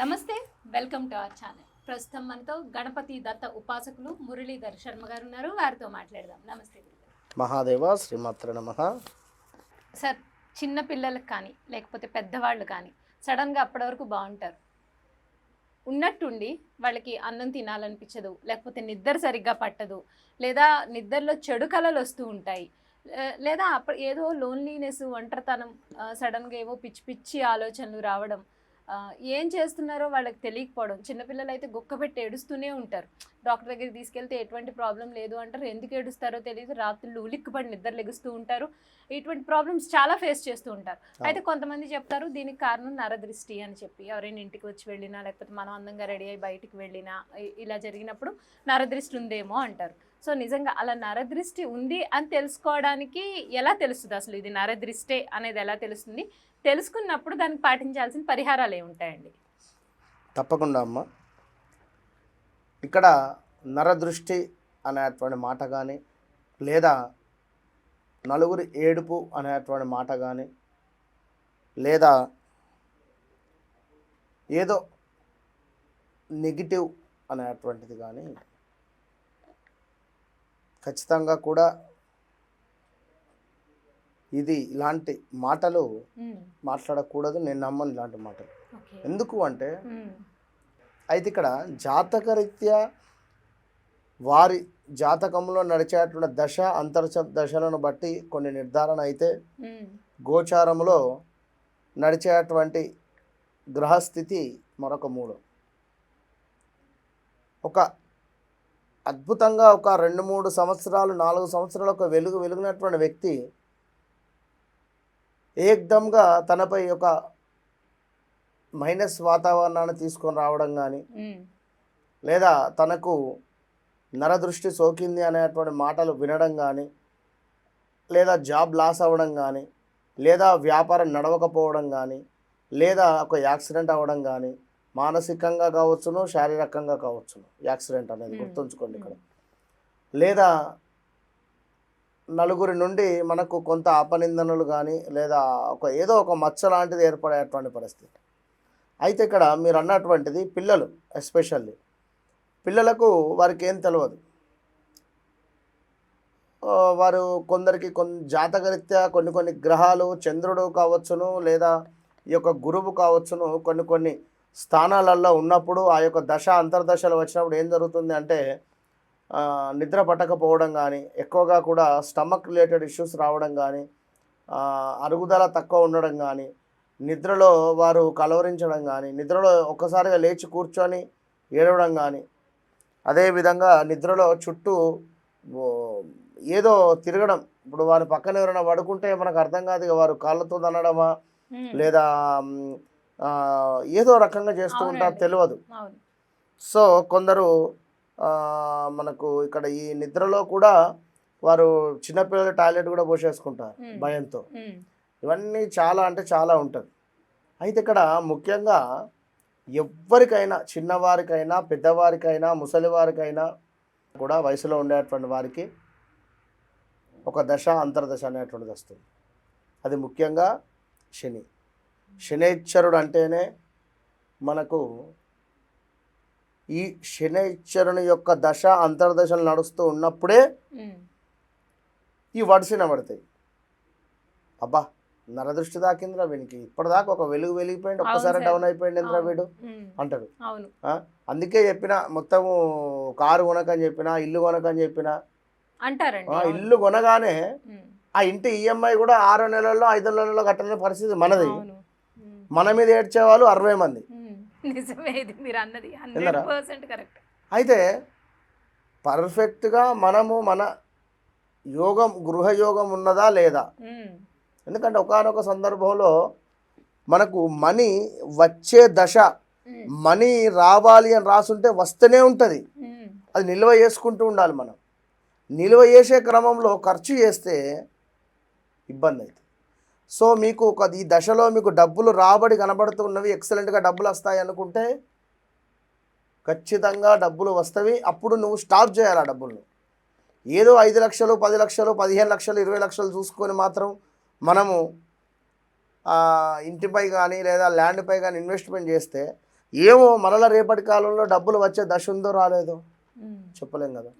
నమస్తే welcome to our channel. ప్రస్తుతం మనతో గణపతి దత్త ఉపాసకులు మురళీధర్ శర్మ గారు ఉన్నారు. వారితో మాట్లాడదాం. నమస్తే. మహాదేవ శ్రీమాత్ర నమ. సార్ చిన్న పిల్లలకు కానీ లేకపోతే పెద్దవాళ్ళు కానీ సడన్గా అప్పటి వరకు బాగుంటారు. ఉన్నట్టుండి వాళ్ళకి అన్నం తినాలనిపించదు లేకపోతే నిద్ర సరిగ్గా పట్టదు లేదా నిద్రలో చెడు కళలు వస్తూ ఉంటాయి. లేదా అప్పుడు ఏదో లోన్లీనెస్ ఒంటరితనం సడన్గా ఏవో పిచ్చి పిచ్చి ఆలోచనలు రావడం ఏం చేస్తున్నారో వాళ్ళకి తెలియకపోవడం. చిన్నపిల్లలు అయితే గుక్క పెట్టి ఏడుస్తూనే ఉంటారు. డాక్టర్ దగ్గరికి తీసుకెళ్తే ఎటువంటి ప్రాబ్లం లేదు అంటారు. ఎందుకు ఏడుస్తారో తెలియదు. రాత్రులు ఉలిక్కిపడి నిద్ర లెగుస్తూ ఉంటారు. ఇటువంటి ప్రాబ్లమ్స్ చాలా ఫేస్ చేస్తూ ఉంటారు. అయితే కొంతమంది చెప్తారు దీనికి కారణం నరదృష్టి అని చెప్పి. ఎవరైనా ఇంటికి వచ్చి వెళ్ళినా లేకపోతే మనం అందంగా రెడీ అయ్యి బయటికి వెళ్ళినా ఇలా జరిగినప్పుడు నరదృష్టి ఉందేమో అంటారు. సో నిజంగా అలా నరదృష్టి ఉంది అని తెలుసుకోవడానికి ఎలా తెలుస్తుంది అసలు ఇది నరదృష్టే అనేది ఎలా తెలుస్తుంది? తెలుసుకున్నప్పుడు దానికి పాటించాల్సిన పరిహారాలు ఏముంటాయండి తప్పకుండా అమ్మ. ఇక్కడ నరదృష్టి అనేటువంటి మాట కానీ లేదా నలుగురి ఏడుపు అనేటువంటి మాట కానీ లేదా ఏదో నెగిటివ్ అనేటువంటిది కానీ ఖచ్చితంగా కూడా ఇది ఇలాంటి మాటలు మాట్లాడకూడదు నేను నమ్మను ఇలాంటి మాటలు. ఎందుకు అంటే అయితే ఇక్కడ జాతకరీత్యా వారి జాతకంలో నడిచేటువంటి దశ అంతర్శ దశలను బట్టి కొన్ని నిర్ధారణ అయితే గోచారంలో నడిచేటువంటి గ్రహస్థితి మరొక మూడు. ఒక అద్భుతంగా ఒక రెండు మూడు సంవత్సరాలు నాలుగు సంవత్సరాలు ఒక వెలుగు వెలుగునటువంటి వ్యక్తి ఏకదంగా తనపై ఒక మైనస్ వాతావరణాన్ని తీసుకొని రావడం కానీ లేదా తనకు నరదృష్టి సోకింది అనేటువంటి మాటలు వినడం కానీ లేదా జాబ్ లాస్ అవ్వడం కానీ లేదా వ్యాపారం నడవకపోవడం కానీ లేదా ఒక యాక్సిడెంట్ అవ్వడం కానీ మానసికంగా కావచ్చును శారీరకంగా కావచ్చును. యాక్సిడెంట్ అనేది. గుర్తుంచుకోండి ఇక్కడ. లేదా నలుగురి నుండి మనకు కొంత అపనిందనలు కానీ లేదా ఒక ఏదో ఒక మచ్చ లాంటిది ఏర్పడేటువంటి పరిస్థితి. అయితే ఇక్కడ మీరు అన్నటువంటిది పిల్లలు ఎస్పెషల్లీ పిల్లలకు వారికి ఏం తెలియదు వారు కొందరికి కొన్ని జాతకరీత్యా కొన్ని కొన్ని గ్రహాలు చంద్రుడు కావచ్చును లేదా ఈ యొక్క గురువు కావచ్చును కొన్ని కొన్ని స్థానాలలో ఉన్నప్పుడు ఆ యొక్క దశ అంతర్దశలు వచ్చినప్పుడు ఏం జరుగుతుంది అంటే నిద్ర పట్టకపోవడం కానీ ఎక్కువగా కూడా స్టమక్ రిలేటెడ్ ఇష్యూస్ రావడం కానీ అరుగుదల తక్కువ ఉండడం కానీ నిద్రలో వారు కలవరించడం కానీ నిద్రలో ఒక్కసారిగా లేచి కూర్చొని ఏడవడం కానీ అదేవిధంగా నిద్రలో చుట్టూ ఏదో తిరగడం. ఇప్పుడు వారి పక్కన ఎవరైనా పడుకుంటే మనకు అర్థం కాదు వారు కాళ్ళతో తనడమా లేదా ఏదో రకంగా చేస్తూ ఉంటారు. తెలియదు సో కొందరు మనకు ఇక్కడ ఈ నిద్రలో కూడా వారు చిన్నపిల్లలు టాయిలెట్ కూడా పోసేసుకుంటారు. భయంతో. ఇవన్నీ చాలా అంటే చాలా ఉంటుంది. అయితే ఇక్కడ ముఖ్యంగా ఎవ్వరికైనా చిన్నవారికైనా పెద్దవారికైనా ముసలివారికైనా కూడా వయసులో ఉండేటువంటి వారికి ఒక దశ అంతర్దశ అనేటువంటిది వస్తుంది. అది ముఖ్యంగా శని. శనైశ్వరుడు అంటేనే మనకు ఈ శనైశ్వరుని యొక్క దశ అంతర్దశలు నడుస్తూ ఉన్నప్పుడే ఈ వడిసిన పడతాయి. అబ్బా నరదృష్టి దాకిందిరా వీనికి. ఇప్పటిదాకా ఒక వెలుగు వెలిగిపోయింది ఒక్కసారి సార్. డౌన్ అయిపోయింది ఇంద్రా అవును. వీడు? అంటాడు. అందుకే చెప్పిన మొత్తము కారు కొనకని చెప్పిన ఇల్లు కొనకని చెప్పిన. అంటారండి అవును. ఇల్లు కొనగానే ఆ ఇంటి ఈఎంఐ కూడా ఆరు నెలల్లో ఐదు నెలల్లో కట్టలేని పరిస్థితి మనది. మన మీద ఏడ్చే వాళ్ళు అరవై మంది. మీరు అన్నది. కరెక్ట్. అయితే పర్ఫెక్ట్గా మనము మన యోగం గృహయోగం ఉన్నదా లేదా? ఎందుకంటే ఒకానొక సందర్భంలో మనకు మనీ వచ్చే దశ మనీ రావాలి అని రాసుంటే వస్తూనే ఉంటుంది. అది నిల్వ చేసుకుంటూ ఉండాలి మనం. నిల్వ చేసే క్రమంలో ఖర్చు చేస్తే ఇబ్బంది అవుతుంది సో మీకు ఒక ఈ దశలో మీకు డబ్బులు రాబడి కనబడుతున్నవి ఎక్సలెంట్గా డబ్బులు వస్తాయి అనుకుంటే ఖచ్చితంగా డబ్బులు వస్తవి. అప్పుడు నువ్వు స్టాప్ చేయాలి ఆ డబ్బుల్ని. ఏదో ఐదు లక్షలు పది లక్షలు పదిహేను లక్షలు ఇరవై లక్షలు చూసుకొని మాత్రం మనము ఇంటిపై కానీ లేదా ల్యాండ్పై కానీ ఇన్వెస్ట్మెంట్ చేస్తే ఏమో మరల రేపటి కాలంలో డబ్బులు వచ్చే దశ ఉందో రాలేదో. చెప్పలేం కదా.